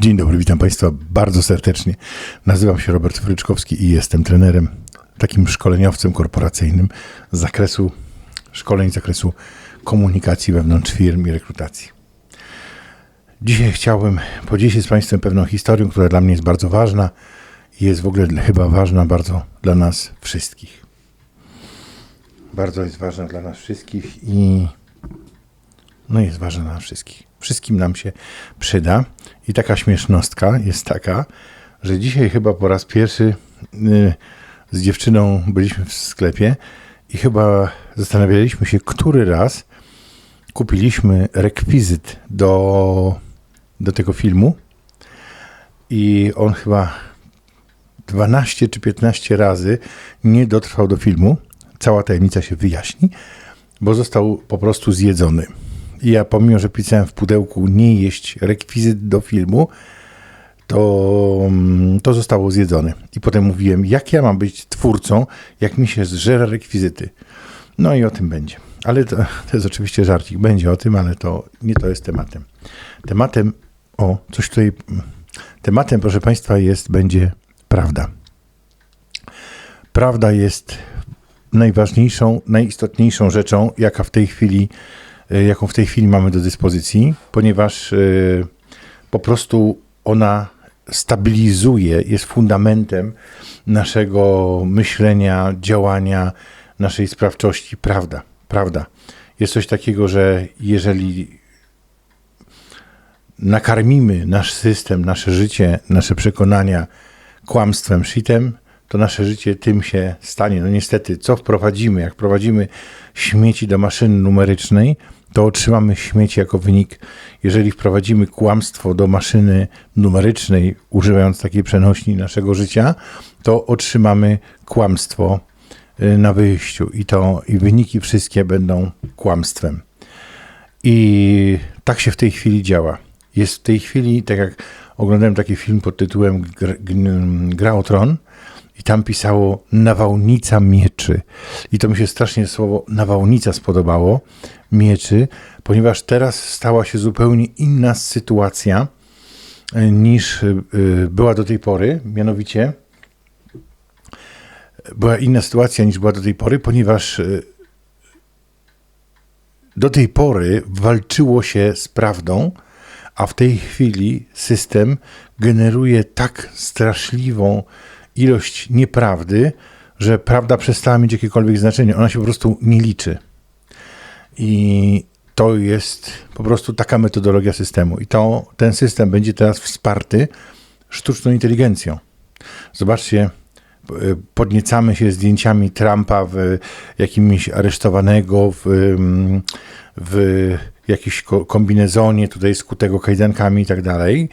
Dzień dobry, witam Państwa bardzo serdecznie. Nazywam się Robert Fryczkowski i jestem trenerem, takim szkoleniowcem korporacyjnym z zakresu szkoleń, z zakresu komunikacji wewnątrz firm i rekrutacji. Dzisiaj chciałbym podzielić się z Państwem pewną historią, która dla mnie jest bardzo ważna i jest w ogóle chyba ważna bardzo dla nas wszystkich. Bardzo jest ważna dla nas wszystkich i no jest ważna dla nas wszystkich. Wszystkim nam się przyda. I taka śmiesznostka jest taka, że dzisiaj chyba po raz pierwszy y, z dziewczyną byliśmy w sklepie i chyba zastanawialiśmy się, który raz kupiliśmy rekwizyt do, do tego filmu. I on chyba 12 czy 15 razy nie dotrwał do filmu. Cała tajemnica się wyjaśni, bo został po prostu zjedzony. I ja pomimo, że pisałem w pudełku nie jeść rekwizyt do filmu, to, mm, to zostało zjedzone. I potem mówiłem, jak ja mam być twórcą, jak mi się zżera rekwizyty. No i o tym będzie. Ale to, to jest oczywiście żarcik. Będzie o tym, ale to nie to jest tematem. Tematem, o, coś tutaj, tematem, proszę Państwa, jest, będzie prawda. Prawda jest najważniejszą, najistotniejszą rzeczą, jaka w tej chwili jaką w tej chwili mamy do dyspozycji, ponieważ y, po prostu ona stabilizuje, jest fundamentem naszego myślenia, działania, naszej sprawczości. Prawda, prawda. Jest coś takiego, że jeżeli nakarmimy nasz system, nasze życie, nasze przekonania kłamstwem, shitem, to nasze życie tym się stanie. No niestety, co wprowadzimy? Jak wprowadzimy śmieci do maszyny numerycznej, to otrzymamy śmieci jako wynik. Jeżeli wprowadzimy kłamstwo do maszyny numerycznej, używając takiej przenośni naszego życia, to otrzymamy kłamstwo y, na wyjściu i to i wyniki wszystkie będą kłamstwem. I tak się w tej chwili działa. Jest w tej chwili, tak jak oglądałem taki film pod tytułem Gra o Tron, i tam pisało nawałnica mieczy. I to mi się strasznie słowo nawałnica spodobało, mieczy, ponieważ teraz stała się zupełnie inna sytuacja e, niż e, była do tej pory, mianowicie była inna sytuacja niż była do tej pory, ponieważ e, do tej pory walczyło się z prawdą, a w tej chwili system generuje tak straszliwą ilość nieprawdy, że prawda przestała mieć jakiekolwiek znaczenie. Ona się po prostu nie liczy. I to jest po prostu taka metodologia systemu. I to, ten system będzie teraz wsparty sztuczną inteligencją. Zobaczcie, podniecamy się zdjęciami Trumpa w jakimś aresztowanego, w, w kombinezonie, tutaj skutego kajdankami i tak dalej.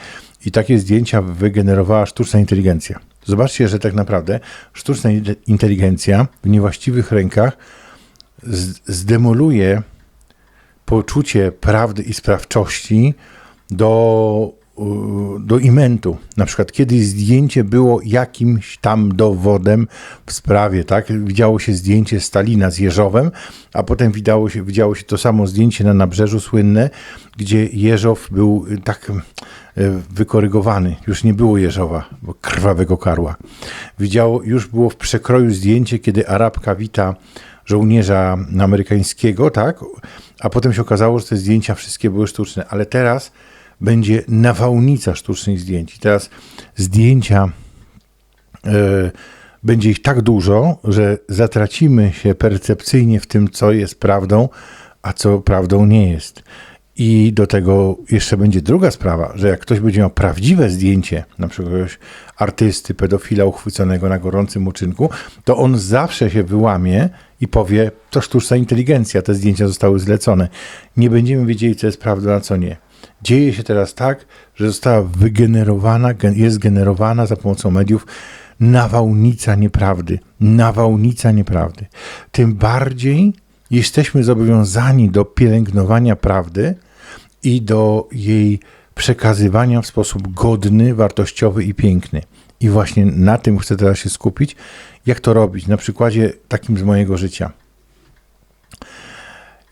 I takie zdjęcia wygenerowała sztuczna inteligencja. Zobaczcie, że tak naprawdę sztuczna inteligencja w niewłaściwych rękach zdemoluje poczucie prawdy i sprawczości do, do imentu. Na przykład kiedyś zdjęcie było jakimś tam dowodem w sprawie, tak? Widziało się zdjęcie Stalina z Jeżowem, a potem widziało się, widziało się to samo zdjęcie na nabrzeżu słynne, gdzie Jeżow był tak E, wykorygowany. Już nie było Jeżowa, krwawego karła. Widziało, już było w przekroju zdjęcie, kiedy Arabka wita żołnierza amerykańskiego, tak? A potem się okazało, że te zdjęcia wszystkie były sztuczne. Ale teraz będzie nawałnica sztucznych zdjęć. I teraz zdjęcia e, będzie ich tak dużo, że zatracimy się percepcyjnie w tym, co jest prawdą, a co prawdą nie jest. I do tego jeszcze będzie druga sprawa, że jak ktoś będzie miał prawdziwe zdjęcie, na przykład jakiegoś artysty, pedofila uchwyconego na gorącym uczynku, to on zawsze się wyłamie i powie, to sztuczna inteligencja, te zdjęcia zostały zlecone. Nie będziemy wiedzieli, co jest prawda, a co nie. Dzieje się teraz tak, że została wygenerowana, jest generowana za pomocą mediów nawałnica nieprawdy. Nawałnica nieprawdy. Tym bardziej jesteśmy zobowiązani do pielęgnowania prawdy, i do jej przekazywania w sposób godny, wartościowy i piękny. I właśnie na tym chcę teraz się skupić. Jak to robić? Na przykładzie takim z mojego życia.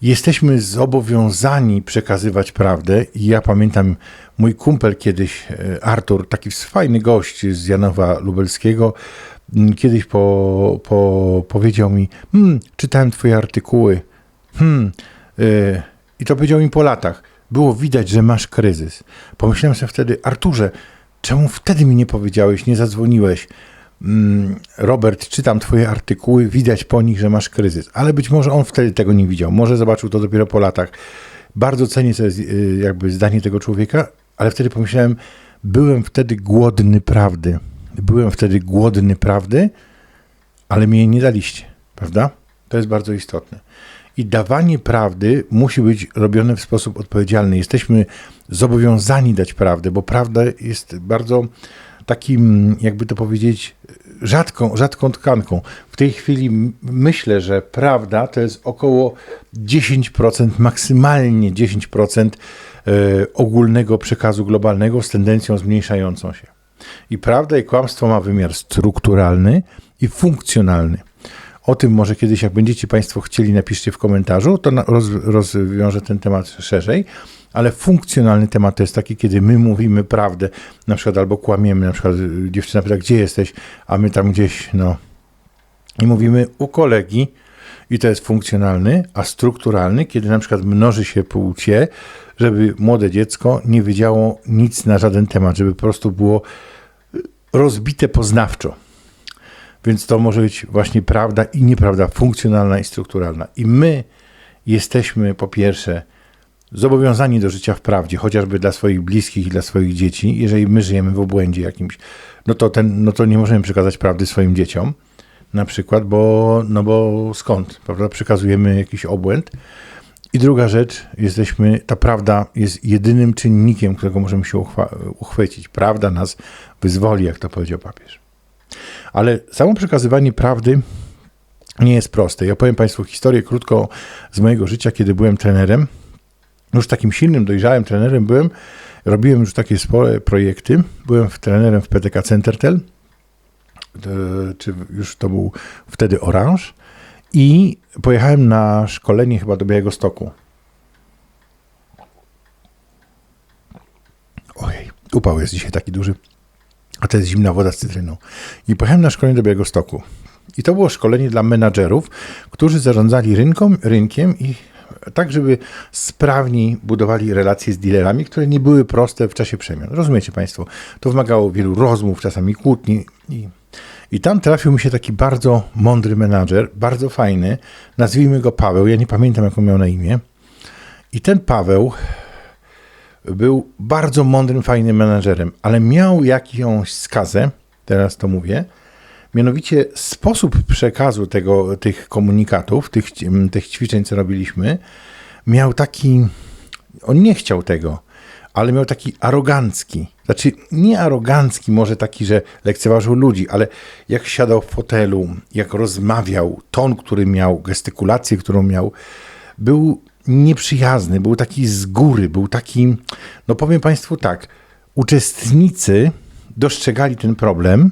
jesteśmy zobowiązani przekazywać prawdę. I ja pamiętam mój kumpel kiedyś, e, Artur, taki fajny gość z Janowa Lubelskiego, kiedyś po, po, powiedział mi, hmm, czytałem twoje artykuły, hmm, y, i to powiedział mi po latach. Było widać, że masz kryzys. Pomyślałem sobie wtedy, Arturze, czemu wtedy mi nie powiedziałeś, nie zadzwoniłeś? Mm, Robert, czytam twoje artykuły, widać po nich, że masz kryzys. Ale być może on wtedy tego nie widział. Może zobaczył to dopiero po latach. Bardzo cenię sobie y, jakby zdanie tego człowieka, ale wtedy pomyślałem, byłem wtedy głodny prawdy. Byłem wtedy głodny prawdy, ale mi jej nie daliście, prawda? To jest bardzo istotne. I dawanie prawdy musi być robione w sposób odpowiedzialny. Jesteśmy zobowiązani dać prawdę, bo prawda jest bardzo takim, jakby to powiedzieć, rzadką, rzadką tkanką. W tej chwili myślę, że prawda to jest około 10%, maksymalnie 10% e, ogólnego przekazu globalnego z tendencją zmniejszającą się. I prawda i kłamstwo ma wymiar strukturalny i funkcjonalny. O tym może kiedyś, jak będziecie Państwo chcieli, napiszcie w komentarzu, to roz, rozwiążę ten temat szerzej. Ale funkcjonalny temat to jest taki, kiedy my mówimy prawdę, na przykład albo kłamiemy, na przykład y, dziewczyna pyta, gdzie jesteś, a my tam gdzieś, no, i mówimy u kolegi, i to jest funkcjonalny, a strukturalny, kiedy na przykład mnoży się płcie, żeby młode dziecko nie wiedziało nic na żaden temat, żeby po prostu było y, rozbite poznawczo. Więc to może być właśnie prawda i nieprawda, funkcjonalna i strukturalna. I my jesteśmy po pierwsze zobowiązani do życia w prawdzie, chociażby dla swoich bliskich i dla swoich dzieci. Jeżeli my żyjemy w obłędzie jakimś, no to, ten, no to nie możemy przekazać prawdy swoim dzieciom, na przykład, bo, no bo skąd, prawda? Przekazujemy jakiś obłęd. I druga rzecz, jesteśmy, ta prawda jest jedynym czynnikiem, którego możemy się uchwa- uchwycić. Prawda nas wyzwoli, jak to powiedział papież. Ale samo przekazywanie prawdy nie jest proste. Ja powiem Państwu historię krótko z mojego życia, kiedy byłem trenerem. Już takim silnym, dojrzałym trenerem byłem. Robiłem już takie spore projekty. Byłem trenerem w PTK Centertel, e, czy już to był wtedy Orange. I pojechałem na szkolenie chyba do Białego Stoku. Ojej, upał jest dzisiaj taki duży a to jest zimna woda z cytryną. I pojechałem na szkolenie do Białego Stoku. I to było szkolenie dla menadżerów, którzy zarządzali rynką, rynkiem i tak, żeby sprawniej budowali relacje z dealerami, które nie były proste w czasie przemian. Rozumiecie Państwo? To wymagało wielu rozmów, czasami kłótni. I, I tam trafił mi się taki bardzo mądry menadżer, bardzo fajny. Nazwijmy go Paweł. Ja nie pamiętam, jak on miał na imię. I ten Paweł był bardzo mądrym, fajnym menadżerem, ale miał jakąś skazę, teraz to mówię, mianowicie sposób przekazu tego, tych komunikatów, tych, tych ćwiczeń, co robiliśmy, miał taki, on nie chciał tego, ale miał taki arogancki, znaczy nie arogancki, może taki, że lekceważył ludzi, ale jak siadał w fotelu, jak rozmawiał, ton, który miał, gestykulację, którą miał, był nieprzyjazny, był taki z góry, był taki, no powiem Państwu tak, uczestnicy dostrzegali ten problem,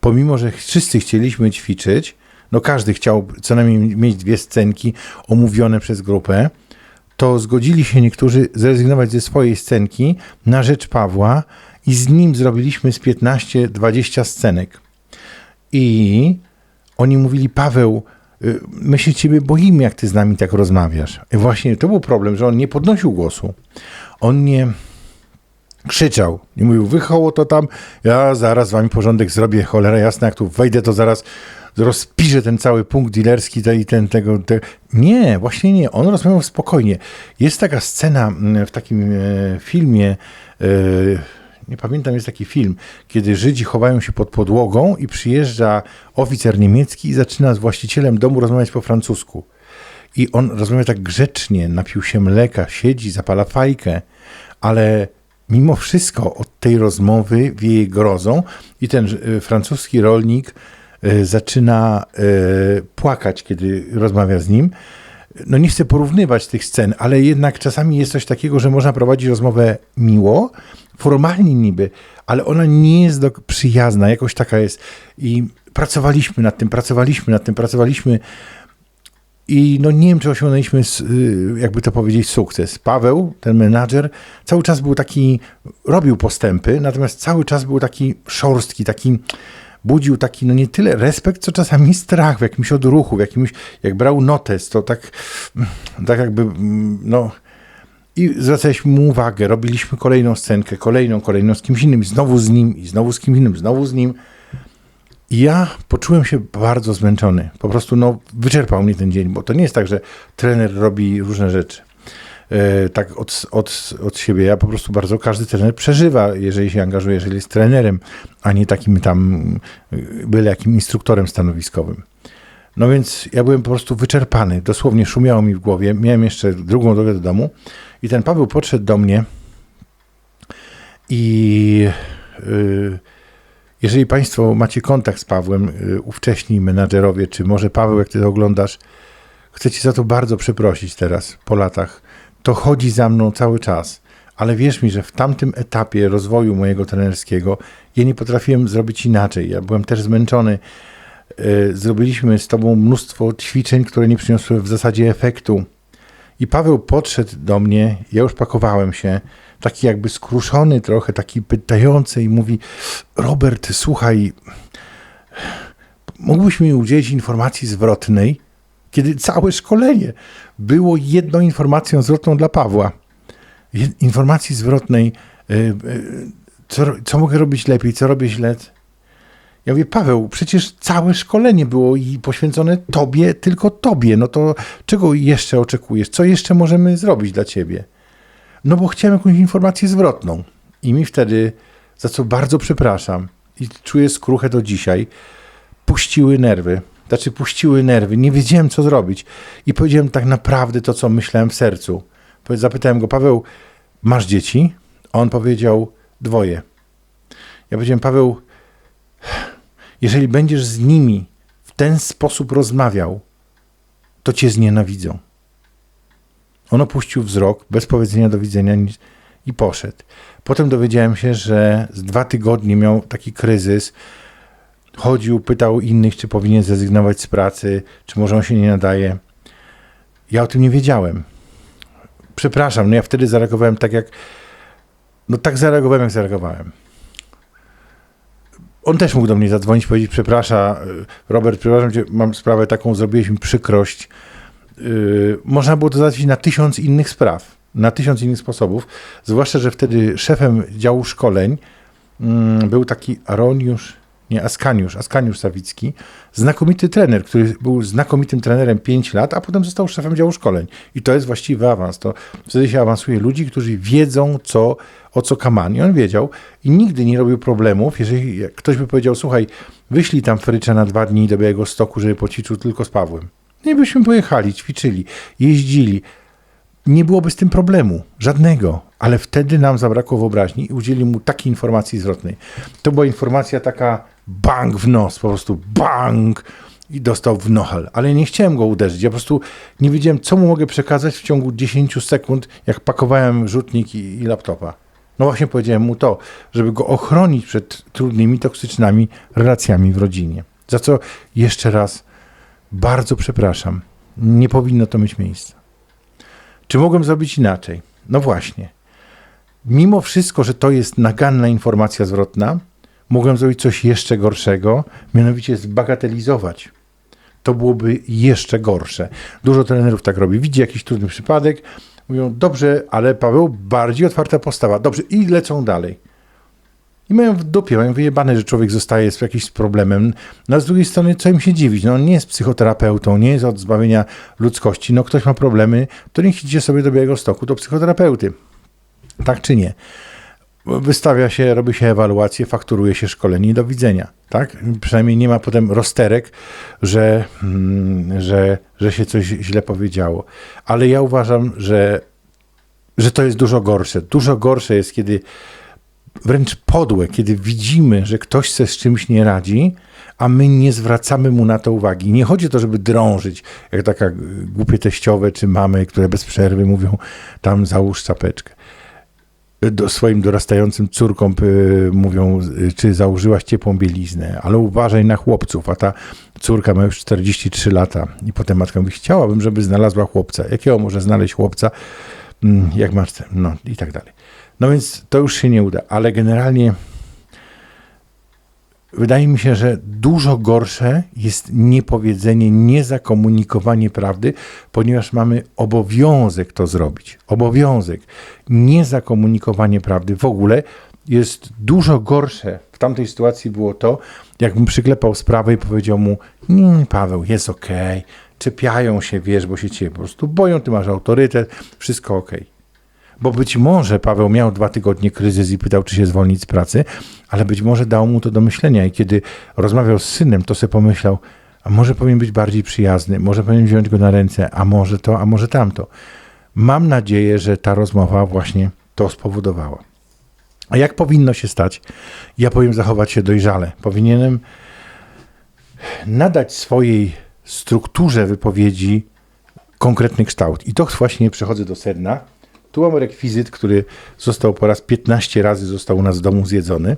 pomimo, że wszyscy chcieliśmy ćwiczyć, no każdy chciał co najmniej mieć dwie scenki omówione przez grupę, to zgodzili się niektórzy zrezygnować ze swojej scenki na rzecz Pawła i z nim zrobiliśmy z 15-20 scenek. I oni mówili, Paweł, my się ciebie boimy, jak ty z nami tak rozmawiasz. I właśnie to był problem, że on nie podnosił głosu. On nie krzyczał. Nie mówił, wychoło to tam, ja zaraz z wami porządek zrobię, cholera jasna, jak tu wejdę, to zaraz rozpiszę ten cały punkt dealerski i ten tego. Te... Nie, właśnie nie. On rozmawiał spokojnie. Jest taka scena mm, w takim e, filmie, e, nie pamiętam, jest taki film, kiedy Żydzi chowają się pod podłogą i przyjeżdża oficer niemiecki i zaczyna z właścicielem domu rozmawiać po francusku. I on rozmawia tak grzecznie, napił się mleka, siedzi, zapala fajkę, ale mimo wszystko od tej rozmowy wieje grozą i ten e, francuski rolnik e, zaczyna e, płakać, kiedy rozmawia z nim. No nie chcę porównywać tych scen, ale jednak czasami jest coś takiego, że można prowadzić rozmowę miło, formalnie niby, ale ona nie jest do, przyjazna, jakoś taka jest. I pracowaliśmy nad tym, pracowaliśmy nad tym, pracowaliśmy I no nie wiem, czy osiągnęliśmy, y, jakby to powiedzieć, sukces. Paweł, ten menadżer, cały czas był taki, robił postępy, natomiast cały czas był taki szorstki, taki, budził taki, no nie tyle respekt, co czasami strach w jakimś odruchu, w jakimś, jak brał notes, to tak, tak jakby, mm, no... I zwracaliśmy mu uwagę, robiliśmy kolejną scenkę, kolejną, kolejną z kimś innym, i znowu z nim, i znowu z kimś innym, znowu z nim. I ja poczułem się bardzo zmęczony. Po prostu no, wyczerpał mnie ten dzień, bo to nie jest tak, że trener robi różne rzeczy. E, tak od, od, od siebie. Ja po prostu bardzo, każdy trener przeżywa, jeżeli się angażuje, jeżeli jest trenerem, a nie takim tam byle jakim instruktorem stanowiskowym. No więc ja byłem po prostu wyczerpany. Dosłownie szumiało mi w głowie. Miałem jeszcze drugą drogę do domu i ten Paweł podszedł do mnie i y, jeżeli Państwo macie kontakt z Pawłem, y, ówcześni menadżerowie, czy może Paweł, jak Ty to oglądasz, chcę Ci za to bardzo przeprosić teraz, po latach. To chodzi za mną cały czas. Ale wierz mi, że w tamtym etapie rozwoju mojego trenerskiego ja nie potrafiłem zrobić inaczej. Ja byłem też zmęczony. Y, Zrobiliśmy z Tobą mnóstwo ćwiczeń, które nie przyniosły w zasadzie efektu. I Paweł podszedł do mnie, ja już pakowałem się, taki jakby skruszony trochę, taki pytający i mówi Robert, słuchaj, mógłbyś mi udzielić informacji zwrotnej, kiedy całe szkolenie było jedną informacją zwrotną dla Pawła. Informacji zwrotnej, y, y, co, co mogę robić lepiej, co robię źle. Ja mówię, Paweł, przecież całe szkolenie było i poświęcone tobie, tylko tobie. No to czego jeszcze oczekujesz? Co jeszcze możemy zrobić dla ciebie? No bo chciałem jakąś informację zwrotną. I mi wtedy, za co bardzo przepraszam i czuję skruchę do dzisiaj, puściły nerwy. Znaczy puściły nerwy. Nie wiedziałem, co zrobić. I powiedziałem tak naprawdę to, co myślałem w sercu. Zapytałem go, Paweł, masz dzieci? On powiedział, dwoje. Ja powiedziałem, Paweł, jeżeli będziesz z nimi w ten sposób rozmawiał, to cię znienawidzą. On opuścił wzrok, bez powiedzenia do widzenia i poszedł. Potem dowiedziałem się, że z dwa tygodnie miał taki kryzys. Chodził, pytał innych, czy powinien zrezygnować z pracy, czy może on się nie nadaje. Ja o tym nie wiedziałem. Przepraszam, no ja wtedy zareagowałem tak jak. No tak zareagowałem, jak zareagowałem. On też mógł do mnie zadzwonić, powiedzieć: Przepraszam, y, Robert, przepraszam cię, mam sprawę taką, zrobiłeś mi przykrość. Yy, można było to załatwić na tysiąc innych spraw, na tysiąc innych sposobów. Zwłaszcza, że wtedy szefem działu szkoleń mm, był taki Aroniusz, nie, Askaniusz, Askaniusz Sawicki, znakomity trener, który był znakomitym trenerem 5 lat, a potem został szefem działu szkoleń. I to jest właściwy awans. To wtedy się awansuje ludzi, którzy wiedzą, co, o co kamani. On wiedział i nigdy nie robił problemów, jeżeli ktoś by powiedział, słuchaj, wyślij tam Frycza na dwa dni do Białego Stoku, żeby poćwiczył tylko z Pawłem. Nie byśmy pojechali, ćwiczyli, jeździli. Nie byłoby z tym problemu, żadnego, ale wtedy nam zabrakło wyobraźni i udzielił mu takiej informacji zwrotnej. To była informacja taka bang w nos, po prostu bang i dostał w nohal. Ale nie chciałem go uderzyć, ja po prostu nie wiedziałem, co mu mogę przekazać w ciągu 10 sekund, jak pakowałem rzutnik i, i laptopa. No właśnie powiedziałem mu to, żeby go ochronić przed trudnymi, toksycznymi relacjami w rodzinie. Za co jeszcze raz bardzo przepraszam. Nie powinno to mieć miejsca. Czy mogłem zrobić inaczej? No właśnie. Mimo wszystko, że to jest naganna informacja zwrotna, mogłem zrobić coś jeszcze gorszego, mianowicie zbagatelizować. To byłoby jeszcze gorsze. Dużo trenerów tak robi. Widzi jakiś trudny przypadek, mówią, dobrze, ale Paweł, bardziej otwarta postawa. Dobrze, i lecą dalej. I mają w dupie, mają wyjebane, że człowiek zostaje z jakimś problemem. No a z drugiej strony, co im się dziwić? No on nie jest psychoterapeutą, nie jest od zbawienia ludzkości. No ktoś ma problemy, to niech idzie sobie do Białego Stoku, do psychoterapeuty. Tak czy nie? Wystawia się, robi się ewaluację, fakturuje się szkolenie i do widzenia. Tak? Przynajmniej nie ma potem rozterek, że, mm, że, że się coś źle powiedziało. Ale ja uważam, że, że to jest dużo gorsze. Dużo gorsze jest, kiedy wręcz podłe, kiedy widzimy, że ktoś se z czymś nie radzi, a my nie zwracamy mu na to uwagi. Nie chodzi o to, żeby drążyć, jak taka głupie teściowe czy mamy, które bez przerwy mówią, tam załóż czapeczkę. Do swoim dorastającym córkom y, mówią, y, czy założyłaś ciepłą bieliznę, ale uważaj na chłopców, a ta córka ma już 43 lata i potem matka mówi, chciałabym, żeby znalazła chłopca. Jakiego może znaleźć chłopca, mm, jak masz, no i tak dalej. No więc to już się nie uda, ale generalnie wydaje mi się, że dużo gorsze jest niepowiedzenie, niezakomunikowanie prawdy, ponieważ mamy obowiązek to zrobić. Obowiązek. Niezakomunikowanie prawdy w ogóle jest dużo gorsze. W tamtej sytuacji było to, jakbym przyklepał sprawę i powiedział mu: Paweł, jest okej. Okay. Czepiają się, wiesz, bo się cię po prostu boją, ty masz autorytet, wszystko okej. Okay. Bo być może Paweł miał dwa tygodnie kryzys i pytał, czy się zwolnić z pracy, ale być może dało mu to do myślenia. I kiedy rozmawiał z synem, to sobie pomyślał, a może powinien być bardziej przyjazny, może powinien wziąć go na ręce, a może to, a może tamto. Mam nadzieję, że ta rozmowa właśnie to spowodowała. A jak powinno się stać? Ja powinien zachować się dojrzale. Powinienem nadać swojej strukturze wypowiedzi konkretny kształt. I to właśnie przechodzę do sedna. Tu mamy rekwizyt, który został po raz 15 razy został u nas w domu zjedzony.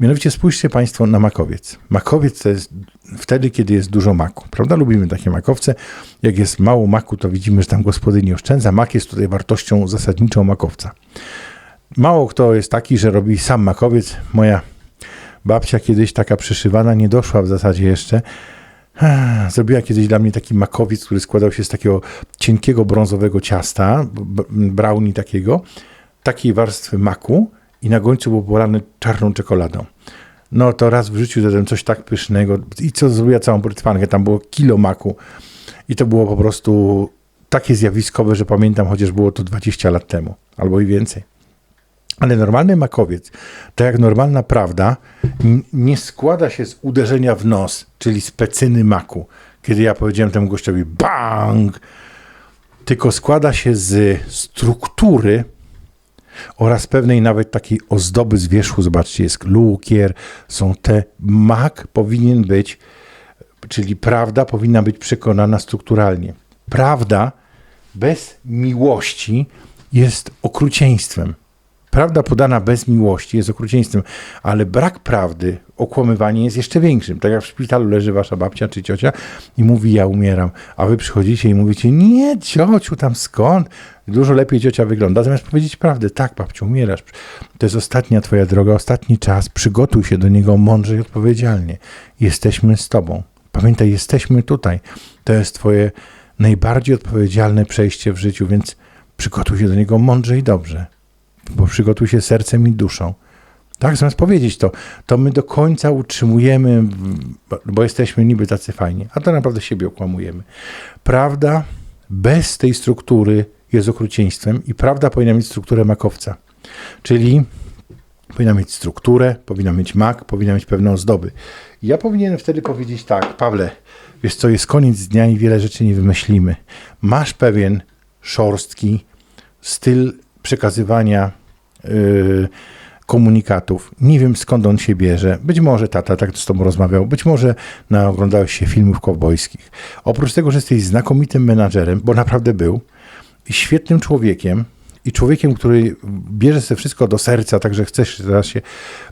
Mianowicie spójrzcie Państwo na makowiec. Makowiec to jest wtedy, kiedy jest dużo maku. Prawda? Lubimy takie makowce. Jak jest mało maku, to widzimy, że tam gospodyni oszczędza. Mak jest tutaj wartością zasadniczą makowca. Mało kto jest taki, że robi sam makowiec. Moja babcia kiedyś taka przyszywana nie doszła w zasadzie jeszcze Zrobiła kiedyś dla mnie taki makowiec, który składał się z takiego cienkiego brązowego ciasta, brownie takiego, takiej warstwy maku i na końcu był polany czarną czekoladą. No to raz w życiu zjadłem coś tak pysznego i co zrobiła całą brytwankę, tam było kilo maku i to było po prostu takie zjawiskowe, że pamiętam, chociaż było to 20 lat temu albo i więcej. Ale normalny makowiec, tak jak normalna prawda, nie składa się z uderzenia w nos, czyli z pecyny maku. Kiedy ja powiedziałem temu gościowi bang, tylko składa się z struktury oraz pewnej nawet takiej ozdoby z wierzchu. Zobaczcie, jest lukier, są te. Mak powinien być, czyli prawda powinna być przekonana strukturalnie. Prawda bez miłości jest okrucieństwem. Prawda podana bez miłości jest okrucieństwem, ale brak prawdy, okłamywanie jest jeszcze większym. Tak jak w szpitalu leży wasza babcia czy ciocia i mówi, ja umieram, a wy przychodzicie i mówicie, nie ciociu, tam skąd? Dużo lepiej ciocia wygląda, zamiast powiedzieć prawdę, tak babciu, umierasz. To jest ostatnia twoja droga, ostatni czas, przygotuj się do niego mądrze i odpowiedzialnie. Jesteśmy z tobą. Pamiętaj, jesteśmy tutaj. To jest twoje najbardziej odpowiedzialne przejście w życiu, więc przygotuj się do niego mądrze i dobrze bo przygotuj się sercem i duszą. Tak, zamiast powiedzieć to, to my do końca utrzymujemy, bo jesteśmy niby tacy fajni, a to naprawdę siebie okłamujemy. Prawda bez tej struktury jest okrucieństwem i prawda powinna mieć strukturę makowca. Czyli powinna mieć strukturę, powinna mieć mak, powinna mieć pewne ozdoby. Ja powinienem wtedy powiedzieć tak, Pawle, wiesz co, jest koniec dnia i wiele rzeczy nie wymyślimy. Masz pewien szorstki styl przekazywania yy, komunikatów. Nie wiem skąd on się bierze. Być może tata tak z tobą rozmawiał, być może na, oglądałeś się filmów kowbojskich. Oprócz tego, że jesteś znakomitym menadżerem, bo naprawdę był, świetnym człowiekiem, i człowiekiem, który bierze sobie wszystko do serca, także chcesz teraz się,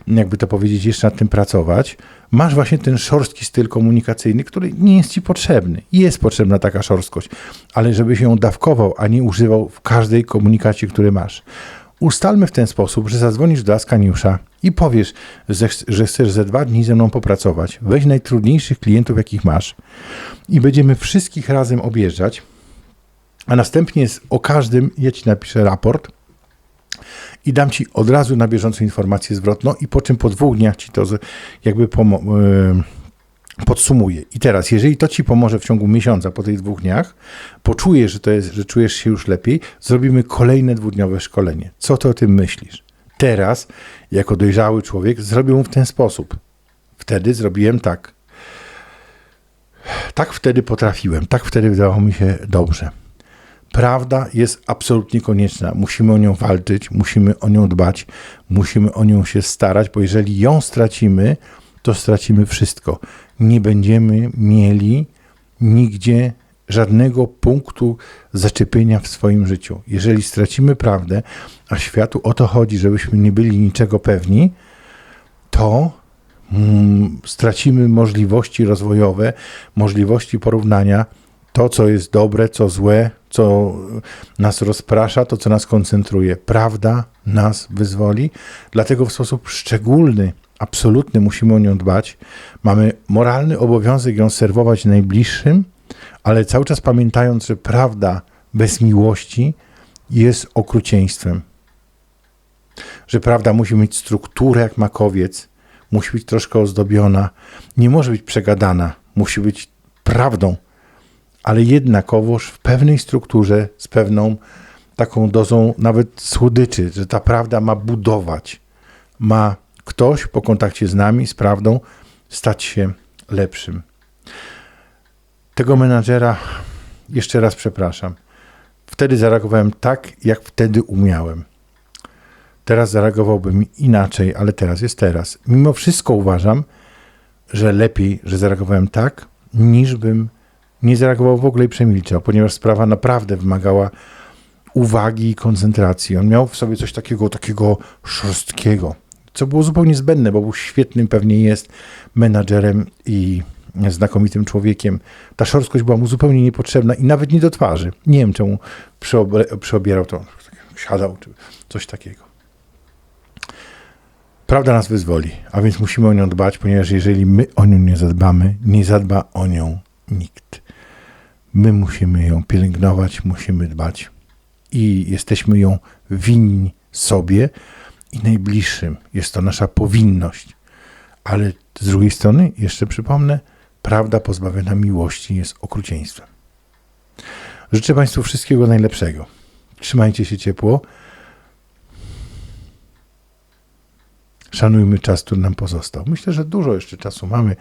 jakby to powiedzieć, jeszcze nad tym pracować, masz właśnie ten szorstki styl komunikacyjny, który nie jest ci potrzebny. Jest potrzebna taka szorstkość, ale żeby się ją dawkował, a nie używał w każdej komunikacji, który masz. Ustalmy w ten sposób, że zadzwonisz do Askaniusza i powiesz, że chcesz ze dwa dni ze mną popracować. Weź najtrudniejszych klientów, jakich masz i będziemy wszystkich razem objeżdżać a następnie o każdym ja ci napiszę raport i dam ci od razu na bieżąco informację zwrotną i po czym po dwóch dniach ci to jakby yy, podsumuję. I teraz, jeżeli to ci pomoże w ciągu miesiąca, po tych dwóch dniach, poczujesz, że to jest, że czujesz się już lepiej, zrobimy kolejne dwudniowe szkolenie. Co ty o tym myślisz? Teraz, jako dojrzały człowiek, zrobię mu w ten sposób. Wtedy zrobiłem tak. Tak wtedy potrafiłem, tak wtedy wydawało mi się dobrze. Prawda jest absolutnie konieczna. Musimy o nią walczyć, musimy o nią dbać, musimy o nią się starać, bo jeżeli ją stracimy, to stracimy wszystko. Nie będziemy mieli nigdzie żadnego punktu zaczepienia w swoim życiu. Jeżeli stracimy prawdę, a światu o to chodzi, żebyśmy nie byli niczego pewni, to mm, stracimy możliwości rozwojowe, możliwości porównania. To, co jest dobre, co złe, co nas rozprasza, to, co nas koncentruje. Prawda nas wyzwoli, dlatego w sposób szczególny, absolutny musimy o nią dbać. Mamy moralny obowiązek ją serwować najbliższym, ale cały czas pamiętając, że prawda bez miłości jest okrucieństwem. Że prawda musi mieć strukturę jak makowiec, musi być troszkę ozdobiona, nie może być przegadana, musi być prawdą, ale jednakowoż w pewnej strukturze, z pewną taką dozą nawet słodyczy, że ta prawda ma budować, ma ktoś po kontakcie z nami, z prawdą, stać się lepszym. Tego menadżera jeszcze raz przepraszam. Wtedy zareagowałem tak, jak wtedy umiałem. Teraz zareagowałbym inaczej, ale teraz jest teraz. Mimo wszystko uważam, że lepiej, że zareagowałem tak, niż bym nie zareagował w ogóle i przemilczał, ponieważ sprawa naprawdę wymagała uwagi i koncentracji. On miał w sobie coś takiego, takiego szorstkiego, co było zupełnie zbędne, bo był świetnym, pewnie jest menadżerem i znakomitym człowiekiem. Ta szorstkość była mu zupełnie niepotrzebna i nawet nie do twarzy. Nie wiem, czemu przyobre- przyobierał to, siadał, czy coś takiego. Prawda nas wyzwoli, a więc musimy o nią dbać, ponieważ jeżeli my o nią nie zadbamy, nie zadba o nią nikt. My musimy ją pielęgnować, musimy dbać i jesteśmy ją winni sobie i najbliższym. Jest to nasza powinność. Ale z drugiej strony, jeszcze przypomnę, prawda pozbawiona miłości jest okrucieństwem. Życzę Państwu wszystkiego najlepszego. Trzymajcie się ciepło. Szanujmy czas, który nam pozostał. Myślę, że dużo jeszcze czasu mamy,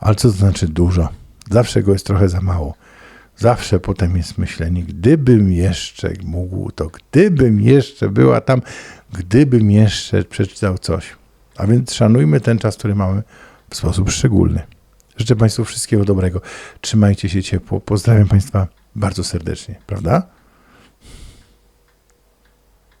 ale co to znaczy dużo? Zawsze go jest trochę za mało. Zawsze potem jest myślenie, gdybym jeszcze mógł to, gdybym jeszcze była tam, gdybym jeszcze przeczytał coś. A więc szanujmy ten czas, który mamy w sposób szczególny. Życzę Państwu wszystkiego dobrego. Trzymajcie się ciepło. Pozdrawiam Państwa bardzo serdecznie, prawda?